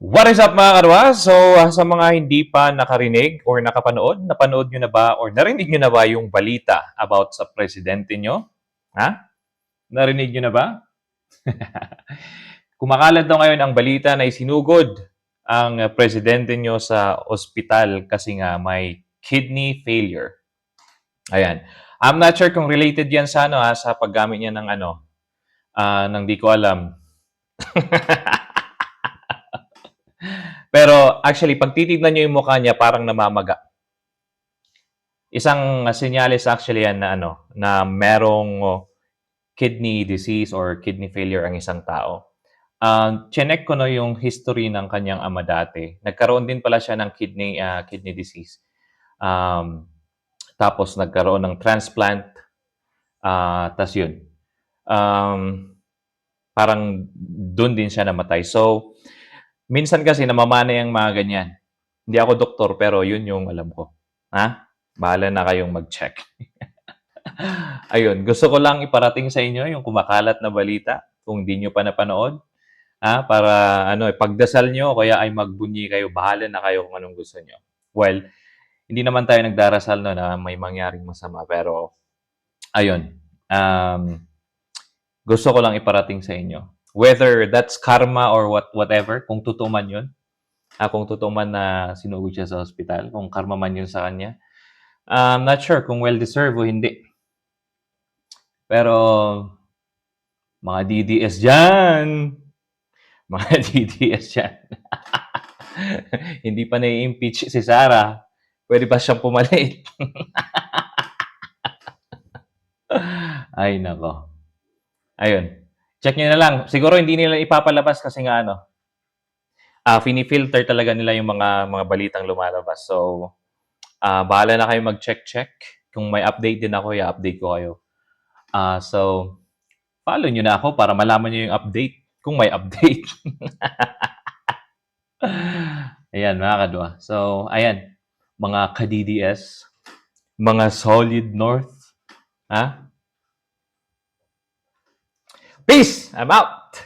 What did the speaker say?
What is up mga karwa? So, ah, sa mga hindi pa nakarinig or nakapanood, napanood nyo na ba or narinig nyo na ba yung balita about sa presidente nyo? Ha? Narinig nyo na ba? Kumakalat daw ngayon ang balita na isinugod ang presidente nyo sa ospital kasi nga may kidney failure. Ayan. I'm not sure kung related yan sa ano ha, sa paggamit niya ng ano, ah, ng di ko alam. Pero actually, pag titignan nyo yung mukha niya, parang namamaga. Isang uh, senyales actually yan na ano, na merong oh, kidney disease or kidney failure ang isang tao. Um, chinek ko no yung history ng kanyang ama dati. Nagkaroon din pala siya ng kidney ah, kidney disease. Um, tapos nagkaroon ng transplant. Ah, tas yun. Um, parang doon din siya namatay. So, minsan kasi namamana yung mga ganyan. Hindi ako doktor, pero yun yung alam ko. Ha? Bahala na kayong mag-check. Ayun, gusto ko lang iparating sa inyo yung kumakalat na balita kung hindi nyo pa napanood. Ha? Para ano, eh, pagdasal nyo, kaya ay magbunyi kayo, bahala na kayo kung anong gusto nyo. Well, hindi naman tayo nagdarasal no na may mangyaring masama, pero ayun. Um, gusto ko lang iparating sa inyo. Whether that's karma or what whatever, kung totoo man yun, ah, kung totoo man na sinugod siya sa hospital, kung karma man yun sa kanya, I'm not sure kung well-deserved o hindi. Pero, mga DDS dyan, mga DDS dyan, hindi pa na-impeach si Sarah, pwede ba siyang pumalit? Ay, nako. Ayun. Check nyo na lang. Siguro hindi nila ipapalabas kasi nga ano, ah fini-filter talaga nila yung mga mga balitang lumalabas. So, ah bahala na kayo mag-check-check. Kung may update din ako, i-update ko kayo. Ah so, follow nyo na ako para malaman nyo yung update kung may update. ayan, mga kadwa. So, ayan. Mga ka-DDS, mga solid north, ha? Peace! I'm out!